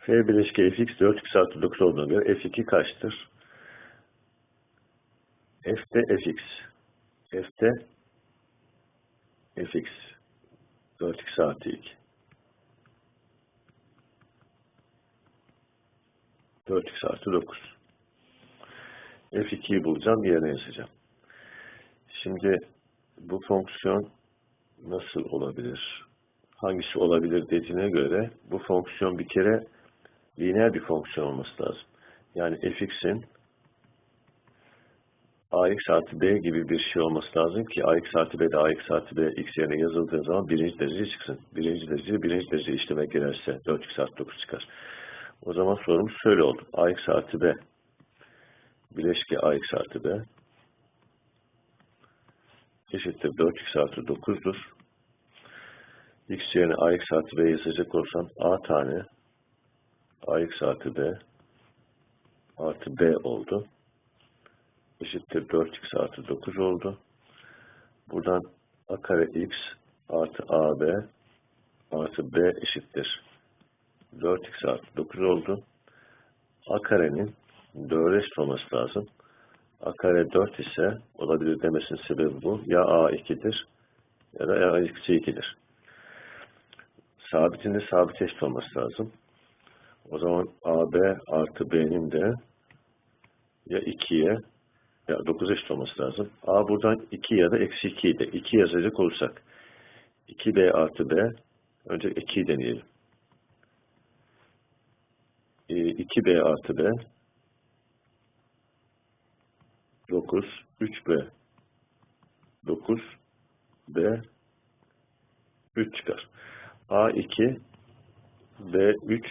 F bileşke fx 4x artı 9 olduğuna göre f2 kaçtır? f'de fx. f'de fx 4x artı 2. 4x artı 9. f2'yi bulacağım, yerine yazacağım. Şimdi bu fonksiyon nasıl olabilir? Hangisi olabilir dediğine göre bu fonksiyon bir kere lineer bir fonksiyon olması lazım. Yani fx'in ax artı b gibi bir şey olması lazım ki ax artı b de ax artı b x yerine yazıldığı zaman birinci derece çıksın. Birinci derece birinci derece işleme girerse 4x artı 9 çıkar. O zaman sorumuz şöyle oldu. ax artı b bileşke ax artı b eşittir 4x artı 9'dur. x yerine ax artı b yazacak olsam a tane ax artı b artı b oldu. Eşittir 4x artı 9 oldu. Buradan a kare x artı ab artı b eşittir 4x artı 9 oldu. a karenin 4 eşit olması lazım. a kare 4 ise olabilir demesinin sebebi bu. Ya a 2'dir ya da a eksi 2'dir. Sabitin de sabit eşit olması lazım. Zaman AB artı B'nin de ya 2'ye ya 9 eşit olması lazım. A buradan 2 ya da eksi 2 idi. 2 yazacak olursak 2B artı B önce 2'yi deneyelim. 2B e, artı B 9 3B 9 B 3 çıkar. A2 B3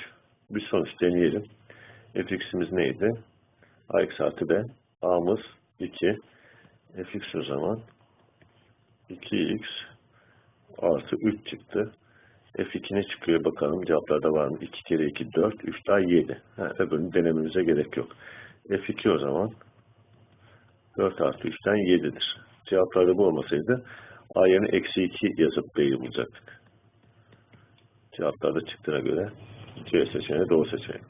bir sonuç deneyelim. fx'imiz neydi? ax artı b. a'mız 2. fx o zaman 2x artı 3 çıktı. f2 ne çıkıyor bakalım cevaplarda var mı? 2 kere 2 4, 3 daha 7. Ha, öbürünü denememize gerek yok. f2 o zaman 4 artı 3'ten 7'dir. Cevaplarda bu olmasaydı a yerine eksi 2 yazıp b'yi bulacaktık. Cevaplarda çıktığına göre 谢谢，谢谢，多谢，谢。